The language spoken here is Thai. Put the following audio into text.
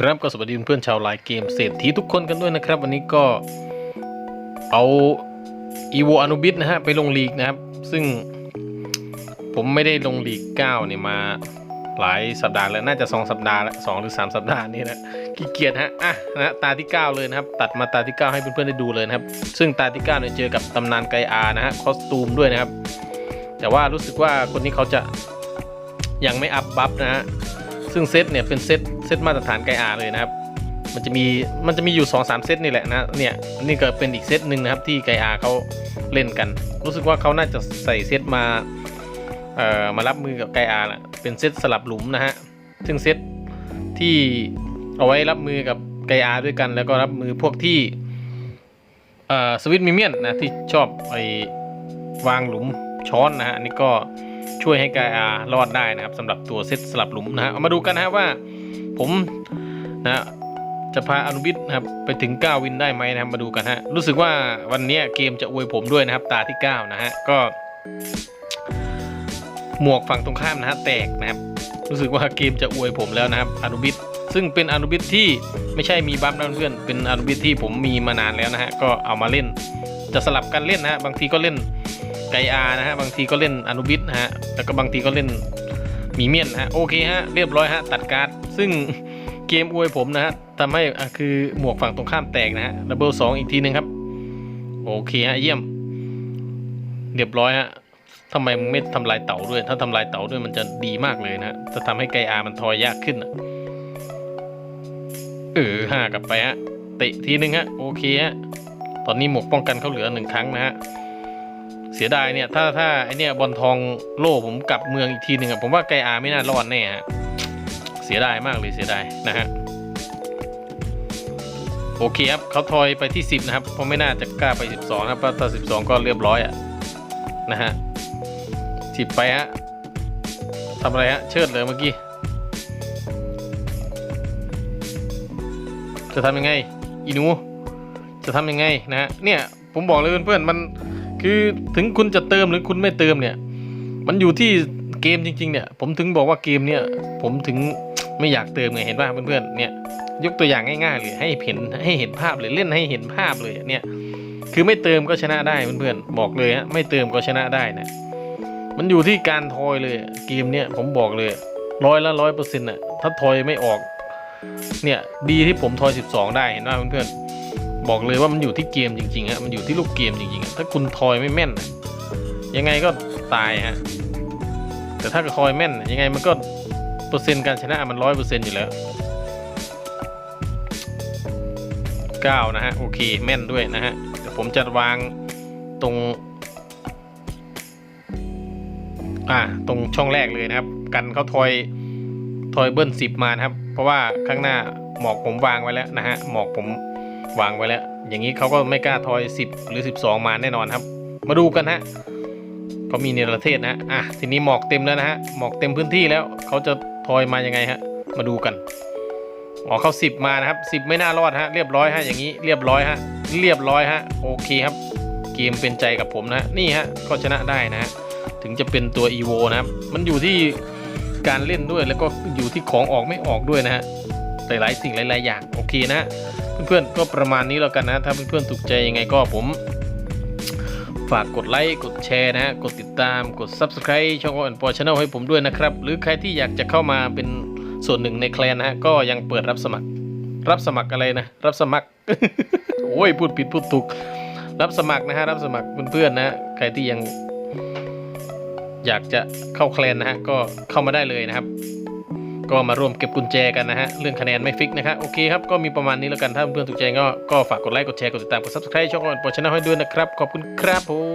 ครับก็สวัสดีเพื่อนชาวไลน์เกมเศรษฐีทุกคนกันด้วยนะครับ วันนี้ก็เอาอีโวอนุบิทนะฮะไปลงลีกนะครับ ซึ่งผมไม่ได้ลงลีก9เนี่ยมาหลายสัปดาห์แล้วน่าจะ 2 สัปดาห์ละสองหรือ 3 สัปดาห์นี่นะขี้เกียจฮะอะนะตาที่ 9 เลยนะครับ ตัดมาตาที่ 9 ให้เพื่อนๆได้ดูเลยนะครับ ซึ่งตาที่9เนี่ยเจอกับตำนานไกอานะฮะคอสตูมด้วยนะครับ แต่ว่ารู้สึกว่าคนนี้เขาจะยังไม่อัพบัฟนะฮะซึ่งเซตเนี่ยเป็นเซต เซตมาตรฐานไกอาเลยนะครับ มันจะมีมันจะมีอยู่2อสเซตนี่แหละนะเนี่ยนี่ก็เป็นอีกเซตหนึ่งนะครับที่ไกอาเขาเล่นกัน รู้สึกว่าเขาน่าจะใส่เซตมาเอ่อมารับมือกับไกอาแหละเป็นเซตสลับหลุมนะฮะซึ่งเซตที่เอาไว้รับมือกับไกอาด้วยกัน แล้วก็รับมือพวกที่เอ่อสวิตมิเมียนนะที่ชอบไอวางหลุมช้อนนะฮะอันนี้ก็ ช่วยให้กายอารอดได้นะครับสำหรับตัวเซตสลับหลุมนะฮะเอามาดูกันนะฮะว่า ผมนะจะพาอนุบิทนะครับไปถึง 9 วินได้ไหมนะครับมาดูกันฮะรู้สึกว่าวันนี้เกมจะอวยผมด้วยนะครับตาที่ 9 นะฮะก็หมวกฝั่งตรงข้ามนะฮะแตกนะครับรู้สึกว่าเกมจะอวยผมแล้วนะครับอนุบิทซึ่งเป็นอนุบิทที่ไม่ใช่มีบัฟนะเพื่อนเป็นอนุบิทที่ผมมีมานานแล้วนะฮะก็เอามาเล่น จะสลับกันเล่นนะฮะบางทีก็เล่น ไกอานะฮะบางทีก็เล่นอนุบิทนะฮะแล้วก็บางทีก็เล่นหมีเมียนฮะโอเคฮะเรียบร้อยฮะตัดการ์ดซึ่งเกมอวยผมนะฮะทำให้อะคือหมวกฝั่งตรงข้ามแตกนะฮะดับเบิลสองอีกทีหนึ่งครับโอเคฮะเยี่ยม เรียบร้อยฮะทำไมมึงไม่ทำลายเต่าด้วย ถ้าทำลายเต่าด้วยมันจะดีมากเลยนะจะทำให้ไกอามันทอยยากขึ้นเออห้ากลับไปฮะเตะทีหนึ่งฮะโอเคฮะตอนนี้หมวกป้องกันเขาเหลือหนึ่งครั้งนะฮะ เสียดายเนี่ยถ้าถ้าไอเนี่ยบอลทองโล่ผมกลับเมืองอีกทีหนึ่งอะผมว่าไกอาไม่น่ารอดแน่ฮะเสียดายมากเลยเสียดายนะฮะโอเคครับเขาทอยไปที่ 10 นะครับเพราะไม่น่าจะกล้าไป 12นะครับเพราะถ้า12 ก็เรียบร้อยอะนะฮะสิบไปฮะทำอะไรฮะเชิดเลยเมื่อกี้ จะทำยังไงอีนูจะทำยังไงนะฮะเนี่ยผมบอกเลยเพื่อนๆมัน คือถึงคุณจะเติมหรือคุณไม่เติมเนี่ย มันอยู่ที่เกมจริง ๆ เนี่ย ผมถึงบอกว่าเกมเนี่ย ผมถึงไม่อยากเติมไงเห็นป่ะเพื่อนๆเนี่ย ยกตัวอย่างง่ายๆเลยให้เห็นให้เห็นภาพเลยเล่นให้เห็นภาพเลยเนี่ย คือไม่เติมก็ชนะได้เพื่อนๆบอกเลยฮะไม่เติมก็ชนะได้นะมันอยู่ที่การทอยเลยเกมเนี่ยผมบอกเลยร้อยละร้อยเปอร์เซ็นต์อะถ้าทอยไม่ออก เนี่ยดีที่ผมทอย 12 ได้เห็นป่ะเพื่อนๆ บอกเลยว่ามันอยู่ที่เกมจริงๆฮะมันอยู่ที่ลูกเกมจริงๆ ถ้าคุณทอยไม่แม่น ยังไงก็ตายฮะแต่ถ้าทอยแม่น ยังไงมันก็เปอร์เซ็นต์การชนะมันร้อยเปอร์เซ็นต์อยู่แล้วเก้านะฮะโอเคแม่นด้วยนะฮะเดี๋ยวผมจะวางตรง อ่าตรงช่องแรกเลยนะครับ กันเขาทอยทอยเบิ้ลสิบมานะครับ เพราะว่าข้างหน้าหมอกผมวางไว้แล้วนะฮะหมอกผม วางไว้แล้ว อย่างนี้เขาก็ไม่กล้าทอย 10 หรือ 12 มาแน่นอนครับ มาดูกันฮะเขามีเนรเทศนะฮะอะทีนี้หมอกเต็มแล้วนะฮะหมอกเต็มพื้นที่แล้วเขาจะทอยมายังไงฮะมาดูกันอ๋อเขา10 มานะครับ 10 ไม่น่ารอดฮะเรียบร้อยฮะอย่างนี้เรียบร้อยฮะเรียบร้อยฮะโอเคครับ เกมเป็นใจกับผมนะนี่ฮะก็ชนะได้นะฮะถึงจะเป็นตัว EVO นะครับมันอยู่ที่การเล่นด้วยแล้วก็อยู่ที่ของออกไม่ออกด้วยนะฮะ หลายๆ สิ่งหลาย ๆ อย่างโอเคนะเพื่อนๆก็ประมาณนี้แล้วกันนะถ้าเพื่อนๆถูกใจยังไงก็ผม ฝากกดไลค์กดแชร์นะกดติดตามกด Subscribe ช่องออนปอช n นลให้ผมด้วยนะครับ หรือใครที่อยากจะเข้ามาเป็นส่วนหนึ่งในแคลนนะก็ยังเปิดรับสมัคร รับสมัครอะไรนะ รับสมัครโอ้ยพูดผิดพูดถูกรับสมัครนะฮะรับสมัครเพื่อนๆนะฮะใครที่ยังอยากจะเข้าแคลนนะฮะก็เข้ามาได้เลยนะครับ ก็มาร่วมเก็บกุญแจกันนะฮะ เรื่องคะแนนไม่ฟิกนะครับ โอเคครับ ก็มีประมาณนี้แล้วกัน ถ้าเพื่อนๆถูกใจก็ ก็ฝากกดไลค์ กดแชร์ กดติดตาม กดซับสไคร b e ช่องออนปอชนะให้ด้วยนะครับ ขอบคุณครับผม